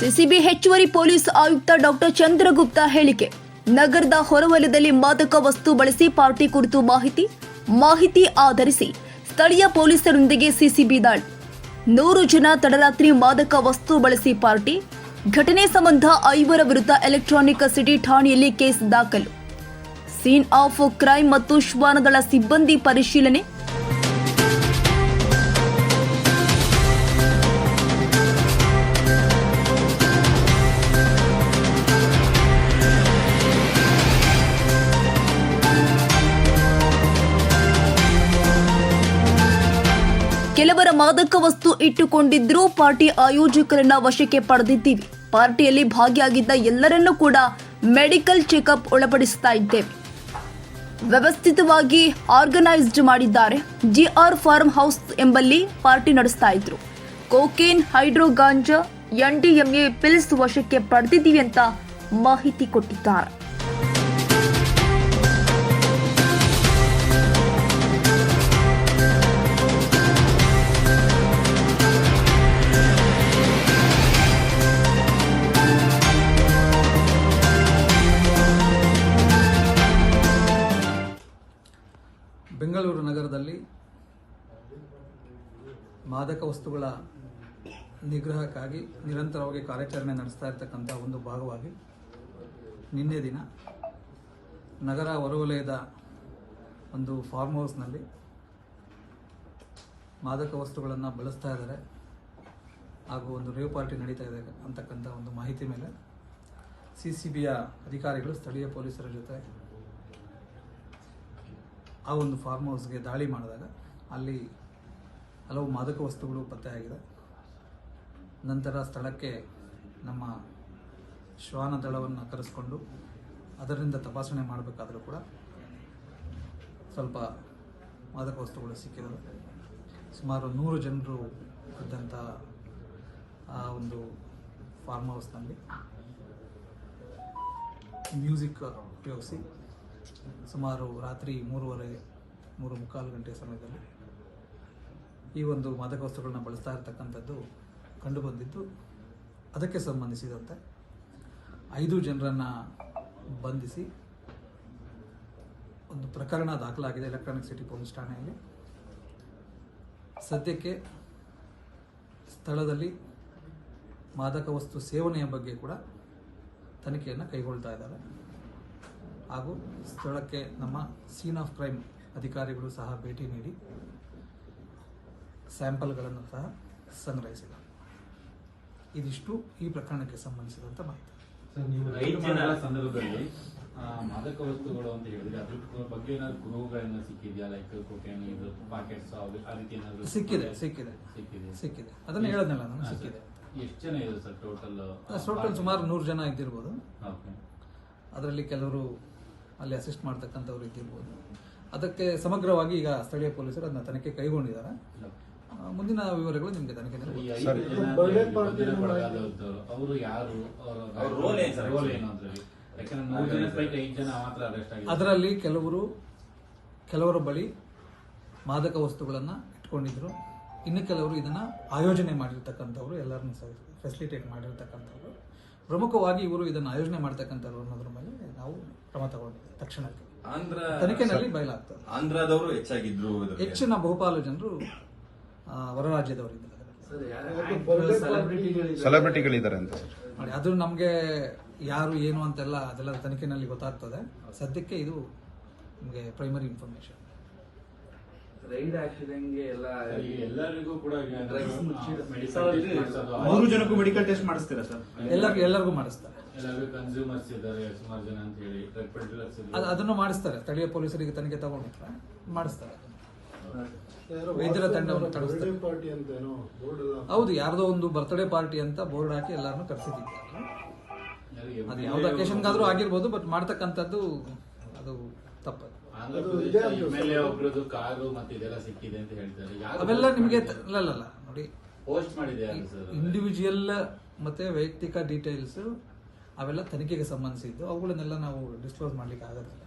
CCB ಹೆಚ್ಚುವರಿ police ಆಯುಕ್ತ doctor Chandragupta ಹೇಳಿಕೆ. ನಗರದ ಹೊರವಲಯದಲ್ಲಿ ಮಾದಕ ವಸ್ತು ಬಳಸಿ ಪಾರ್ಟಿ ಕುರಿತು ಮಾಹಿತಿ ಮಾಹಿತಿ ಆಧರಿಸಿ ಸ್ಥಳೀಯ ಪೊಲೀಸರೊಂದಿಗೆ ಸಿಸಿಬಿ ದಾಳಿ. ನೂರು ಜನ ತಡರಾತ್ರಿ ಮಾದಕ ವಸ್ತು ಬಳಸಿ ಪಾರ್ಟಿ, ಘಟನೆ ಸಂಬಂಧ ಐವರ ವಿರುದ್ಧ ಎಲೆಕ್ಟ್ರಾನಿಕ್ ಸಿಟಿ ಠಾಣೆಯಲ್ಲಿ ಕೇಸ್ ದಾಖಲು. ಸೀನ್ ಆಫ್ ಕ್ರೈಮ್ ಮತ್ತು ಶ್ವಾನದಳ ಸಿಬ್ಬಂದಿ ಪರಿಶೀಲನೆ ಕೆಲವರ ಮಾದಕ ವಸ್ತು ಇಟ್ಟುಕೊಂಡಿದ್ರೂ ಪಾರ್ಟಿ ಆಯೋಜಕರನ್ನ ವಶಕ್ಕೆ ಪಡೆದಿದ್ದೀವಿ. ಪಾರ್ಟಿಯಲ್ಲಿ ಭಾಗಿಯಾಗಿದ್ದ ಎಲ್ಲರನ್ನೂ ಕೂಡ ಮೆಡಿಕಲ್ ಚೆಕಪ್ ಒಳಪಡಿಸ್ತಾ ಇದ್ದೇವೆ ವ್ಯವಸ್ಥಿತವಾಗಿ ಆರ್ಗನೈಸ್ಡ್ ಮಾಡಿದ್ದಾರೆ. ಜಿಆರ್ ಫಾರ್ಮ್ ಹೌಸ್ ಎಂಬಲ್ಲಿ ಪಾರ್ಟಿ ನಡೆಸ್ತಾ ಇದ್ರು. Cocaine, hydro ganja MDMA pills ವಶಕ್ಕೆ ಪಡೆದಿದ್ದೀವಿ ಅಂತ ಮಾಹಿತಿ ಕೊಟ್ಟಿದ್ದಾರೆ. ಬೆಂಗಳೂರು ಮಾದಕ ವಸ್ತುಗಳ ನಿಗ್ರಹಕ್ಕಾಗಿ ನಿರಂತರವಾಗಿ ಕಾರ್ಯಾಚರಣೆ ನಡೆಸ್ತಾ ಇರತಕ್ಕಂಥ ಒಂದು ಭಾಗವಾಗಿ ನಿನ್ನೆ ದಿನ ನಗರ ಹೊರವಲಯದ ಒಂದು ಫಾರ್ಮ್ ಹೌಸ್ನಲ್ಲಿ ಮಾದಕ ವಸ್ತುಗಳನ್ನು ಬಳಸ್ತಾ ಇದ್ದಾರೆ. ಹಾಗೂ ಒಂದು ರೇವ್ ಪಾರ್ಟಿ ನಡೀತಾ ಇದೆ ಅಂತಕ್ಕಂಥ ಒಂದು ಮಾಹಿತಿ ಮೇಲೆ ಸಿ ಸಿ ಬಿಯ ಅಧಿಕಾರಿಗಳು ಸ್ಥಳೀಯ ಪೊಲೀಸರ ಜೊತೆ ಆ ಒಂದು ಫಾರ್ಮ್ ಹೌಸ್ಗೆ ದಾಳಿ ಮಾಡಿದಾಗ ಅಲ್ಲಿ ಹಲವು ಮಾದಕ ವಸ್ತುಗಳು ಪತ್ತೆಯಾಗಿದೆ. ನಂತರ ಸ್ಥಳಕ್ಕೆ ನಮ್ಮ ಶ್ವಾನ ದಳವನ್ನು ಕರೆಸ್ಕೊಂಡು ಅದರಿಂದ ತಪಾಸಣೆ ಮಾಡಬೇಕಾದರೂ ಕೂಡ ಸ್ವಲ್ಪ ಮಾದಕ ವಸ್ತುಗಳು ಸಿಕ್ಕಿದವು. ಸುಮಾರು ನೂರು ಜನರು ಇದ್ದಂಥ ಆ ಒಂದು ಫಾರ್ಮ್ ಹೌಸ್ನಲ್ಲಿ ಮ್ಯೂಸಿಕ್ ಉಪಯೋಗಿಸಿ ಸುಮಾರು ರಾತ್ರಿ ಮೂರುವರೆ ಮೂರು ಮುಕ್ಕಾಲು ಗಂಟೆ ಸಮಯದಲ್ಲಿ ಈ ಒಂದು ಮಾದಕ ವಸ್ತುಗಳನ್ನ ಬಳಸ್ತಾ ಇರ್ತಕ್ಕಂಥದ್ದು ಕಂಡುಬಂದಿದ್ದು. ಅದಕ್ಕೆ ಸಂಬಂಧಿಸಿದಂತೆ ಐದು ಜನರನ್ನು ಬಂಧಿಸಿ ಒಂದು ಪ್ರಕರಣ ದಾಖಲಾಗಿದೆ ಎಲೆಕ್ಟ್ರಾನಿಕ್ ಸಿಟಿ ಪೊಲೀಸ್ ಠಾಣೆಯಲ್ಲಿ. ಸದ್ಯಕ್ಕೆ ಸ್ಥಳದಲ್ಲಿ ಮಾದಕ ವಸ್ತು ಸೇವನೆಯ ಬಗ್ಗೆ ಕೂಡ ತನಿಖೆಯನ್ನು ಕೈಗೊಳ್ತಾ ಇದ್ದಾರೆ. ಹಾಗೂ ಸ್ಥಳಕ್ಕೆ ನಮ್ಮ ಸೀನ್ ಆಫ್ ಕ್ರೈಮ್ ಅಧಿಕಾರಿಗಳು ಸಹ ಭೇಟಿ ನೀಡಿ ಸ್ಯಾಂಪಲ್ಗಳನ್ನು ಸಹ ಸಂಗ್ರಹಿಸಿದ್ದಾರೆ ಇದಿಷ್ಟು ಈ ಪ್ರಕರಣಕ್ಕೆ ಸಂಬಂಧಿಸಿದಂಥ ಮಾಹಿತಿ. ಸರ್ ನೀವು ಸಂದರ್ಭದಲ್ಲಿ ಮಾದಕ ವಸ್ತುಗಳು ಅಂತ ಹೇಳಿದ್ರೆ ಅದ್ರ ಬಗ್ಗೆ ಏನಾದ್ರು ಗುರುಗಳನ್ನ ಸಿಕ್ಕಿದ್ಯಾ? ಲೈಕ್ ಕೊಕೇನ್ ಇದು ಪಾಕೆಟ್ಸ್ ಆ ರೀತಿ ಏನಾದ್ರು ಸಿಕ್ಕಿದೆ ಸಿಕ್ಕಿದೆ? ಸಿಕ್ಕಿದೆ. ಸಿಕ್ಕಿದೆ. ಅದನ್ನು ಹೇಳೋದ್ನಲ್ಲ ನಾನು ಸಿಕ್ಕಿದೆ. ಎಷ್ಟು ಜನ ಇದೆ ಸರ್ ಟೋಟಲ್ ಟೋಟಲ್ ಸುಮಾರು ನೂರು ಜನ ಇದ್ದಿರ್ಬೋದು. ಓಕೆ ಅದರಲ್ಲಿ ಕೆಲವರು ಅಲ್ಲಿ ಅಸಿಸ್ಟ್ ಮಾಡ್ತಕ್ಕಂಥವ್ರು ಇದ್ದಿರ್ಬೋದು. ಅದಕ್ಕೆ ಸಮಗ್ರವಾಗಿ ಈಗ ಸ್ಥಳೀಯ ಪೊಲೀಸರು ಅದನ್ನ ತನಿಖೆ ಕೈಗೊಂಡಿದ್ದಾರೆ. ಮುಂದಿನ ವಿವರಗಳು ನಿಮಗೆ ತನಿಖೆ ಈ ಗೊತ್ತಾಗುತ್ತೆ. ಐದು ಜನ ಬಂಧನಕ್ಕೊಳಗಾದವರು ಅವರು ಯಾರು? ಅವ್ರ role ಏನ್ ಸರ್? ರೋಲ್ ಏನು ಅದ್ರಲ್ಲಿ ಯಾಕಂದ್ರೆ ಮೂರು ಜನ ಪೈಕಿ ಐದು ಜನ ಮಾತ್ರ ಅರೆಸ್ಟ್ ಆಗಿದೆ ಅದರಲ್ಲಿ ಕೆಲವರು ಕೆಲವರ ಬಳಿ ಮಾದಕ ವಸ್ತುಗಳನ್ನು ಇಟ್ಕೊಂಡಿದ್ರು. ಇನ್ನು ಕೆಲವರು ಇದನ್ನು ಆಯೋಜನೆ ಮಾಡಿರ್ತಕ್ಕಂಥವ್ರು ಎಲ್ಲರನ್ನು ಫೆಸಿಲಿಟೇಟ್ ಮಾಡಿರ್ತಕ್ಕಂಥವ್ರು. ಪ್ರಮುಖವಾಗಿ ಇವರು ಇದನ್ನು ಆಯೋಜನೆ ಮಾಡ್ತಕ್ಕಂಥವ್ರು ಅನ್ನೋದ್ರ ಮೇಲೆ ನಾವು ಕ್ರಮ ತಗೊಂಡಿದ್ದೀವಿ ತಕ್ಷಣಕ್ಕೆ. ಆಂಧ್ರ ತನಿಖೆನಲ್ಲಿ ಬಯಲಾಗ್ತದೆ. ಆಂಧ್ರದವರು ಹೆಚ್ಚಾಗಿದ್ರು. ಹೆಚ್ಚಿನ ಬಹುಪಾಲು ಜನರು ಆ, ಹೊರ ರಾಜ್ಯದವರಿದ್ದಾರೆ ಸೆಲೆಬ್ರಿಟಿಗಳಿದ್ದಾರೆ ಅಂತ ಸರ್. ನೋಡಿ ಅದು ನಮಗೆ ಯಾರು ಏನು ಅಂತೆಲ್ಲ ಅದೆಲ್ಲ ತನಿಖೆನಲ್ಲಿ ಗೊತ್ತಾಗ್ತದೆ. ಸದ್ಯಕ್ಕೆ ಇದು ನಮಗೆ ಪ್ರೈಮರಿ ಇನ್ಫಾರ್ಮೇಶನ್ ರೈಡ್ ಆಗ್ತಿದಂಗೆ ಎಲ್ಲ ಎಲ್ಲರಿಗೂ ಕೂಡ ಡ್ರಗ್ಸ್ ಮೂರು ಜನಕ್ಕೂ ಮೆಡಿಕಲ್ ಟೆಸ್ಟ್ ಮಾಡಿಸ್ತೀರಾ ಸರ್? ಎಲ್ಲರಿಗೂ ಎಲ್ಲರಿಗೂ ಮಾಡಿಸ್ತಾರೆ. ಎಲ್ಲರಿಗೂ ಕನ್ಸ್ಯೂಮರ್ಸ್ ಇದ್ದಾರೆ ಸುಮಾರು ಜನ ಅಂತ ಹೇಳಿ. ಡ್ರಗ್ ಪೆಡ್ಲರ್ಸ್ ಅದು ಅದನ್ನು ಮಾಡಿಸ್ತಾರೆ. ಸ್ಥಳೀಯ ಪೊಲೀಸರಿಗೆ ತನಿಖೆ ತಗೊಂಡು ಮಾಡಿಸ್ತಾರೆ ವೈದ್ಯರ ತಂಡವನ್ನು ಕಳಿಸ್ತಾರೆ ಪಾರ್ಟಿ ಅಂತ ಏನೋ ಬೋರ್ಡ್ ಎಲ್ಲ ಹೌದು ಯಾರ್ದೋ ಒಂದು ಬರ್ತ್ಡೇ ಪಾರ್ಟಿ ಅಂತ ಬೋರ್ಡ್ ಹಾಕಿ ಎಲ್ಲರನ್ನು ಕರೆಸಿದ್ದೀವಿ. ಅದು ಯಾವ್ದು ಅಕೇಶನ್ಗಾದ್ರೂ ಆಗಿರ್ಬೋದು ಬಟ್ ಮಾಡ್ತಕ್ಕಂಥದ್ದು ಅದು ತಪ್ಪದು. ಆಂಧ್ರ ಪ್ರದೇಶ ಎಂ ಒಬ್ರದ್ದು ಕಾರು ಮತ್ತೆ ಇದೆಲ್ಲ ಸಿಕ್ಕಿದೆ ಅಂತ ಹೇಳ್ತಾರೆ. ಅವೆಲ್ಲ ನಿಮಗೆ ನೋಡಿ. ಪೋಸ್ಟ್ ಮಾಡಿದೆ ಸರ್? ಇಂಡಿವಿಜುವಲ್ ಮತ್ತೆ ವೈಯಕ್ತಿಕ ಡೀಟೇಲ್ಸ್ ಅವೆಲ್ಲ ತನಿಖೆಗೆ ಸಂಬಂಧಿಸಿದ್ದು. ಅವುಗಳನ್ನೆಲ್ಲ ನಾವು ಡಿಸ್ಕ್ಲೋಸ್ ಮಾಡ್ಲಿಕ್ಕೆ ಆಗೋದಿಲ್ಲ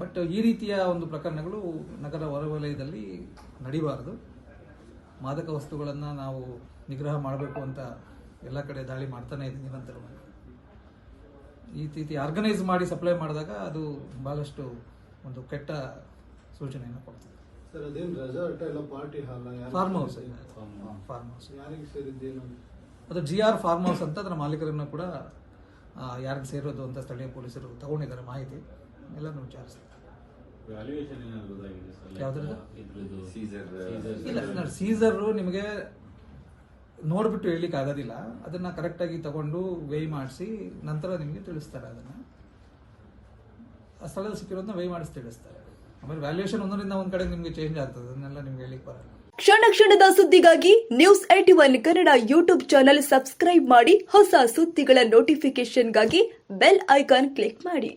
ಬಟ್ ಈ ರೀತಿಯ ಒಂದು ಪ್ರಕರಣಗಳು ನಗರ ಹೊರವಲಯದಲ್ಲಿ ನಡಿಬಾರದು. ಮಾದಕ ವಸ್ತುಗಳನ್ನು ನಾವು ನಿಗ್ರಹ ಮಾಡಬೇಕು ಅಂತ ಎಲ್ಲ ಕಡೆ ದಾಳಿ ಮಾಡ್ತಾನೆ ಇದೆ ನಿರಂತರವಾಗಿ. ಈ ರೀತಿ ಆರ್ಗನೈಸ್ ಮಾಡಿ ಸಪ್ಲೈ ಮಾಡಿದಾಗ ಅದು ಬಹಳಷ್ಟು ಒಂದು ಕೆಟ್ಟ ಸೂಚನೆಯನ್ನು ಕೊಡ್ತದೆ. ಸರ್ ಅದೇನ್ ರೆಸಾರ್ಟ್ ಎಲ್ಲ party hall farm house farm house ಯಾರಿಗೆ ಸೇರಿದ್ದೇನು ಅದು ಜಿ ಆರ್ ಫಾರ್ಮ್ ಹೌಸ್ ಅಂತ ಅದರ ಮಾಲೀಕರನ್ನು ಕೂಡ ಯಾರಿಗೆ ಸೇರೋದು ಅಂತ ಸ್ಥಳೀಯ ಪೊಲೀಸರು ತಗೊಂಡಿದ್ದಾರೆ ಮಾಹಿತಿ. ಎಲ್ಲನೂ ವಿಚಾರಿಸ್ತಾರೆ. Caesar, ಇಲ್ಲ ಸೀಸರು ನಿಮಗೆ ನೋಡ್ಬಿಟ್ಟು ಹೇಳಲಿಕ್ಕೆ ಆಗೋದಿಲ್ಲ ಅದನ್ನ ಕರೆಕ್ಟಾಗಿ ತಗೊಂಡು ವೇಯ್ ಮಾಡಿಸಿ ನಂತರ ನಿಮಗೆ ತಿಳಿಸ್ತಾರೆ ಅದನ್ನ. ಸ್ಥಳದಲ್ಲಿ ಸಿಕ್ಕಿರೋದನ್ನ ವೈ ಮಾಡಿಸಿ ತಿಳಿಸ್ತಾರೆ. ಆಮೇಲೆ ವ್ಯಾಲ್ಯೂಯೇಷನ್ ಒಂದರಿಂದ ಒಂದ್ ಕಡೆ ನಿಮಗೆ ಚೇಂಜ್ ಆಗ್ತದೆ, ಅದನ್ನೆಲ್ಲ ನಿಮ್ಗೆ ಹೇಳಿಕ್ ಬರಲ್ಲ. ಕ್ಷಣ ಕ್ಷಣದ ಸುದ್ದಿಗಾಗಿ news eighty one Kannada YouTube channel subscribe ಮಾಡಿ ಹೊಸ ಸುದ್ದಿಗಳ ನೋಟಿಫಿಕೇಶನ್ಗಾಗಿ ಬೆಲ್ ಐಕಾನ್ ಕ್ಲಿಕ್ ಮಾಡಿ.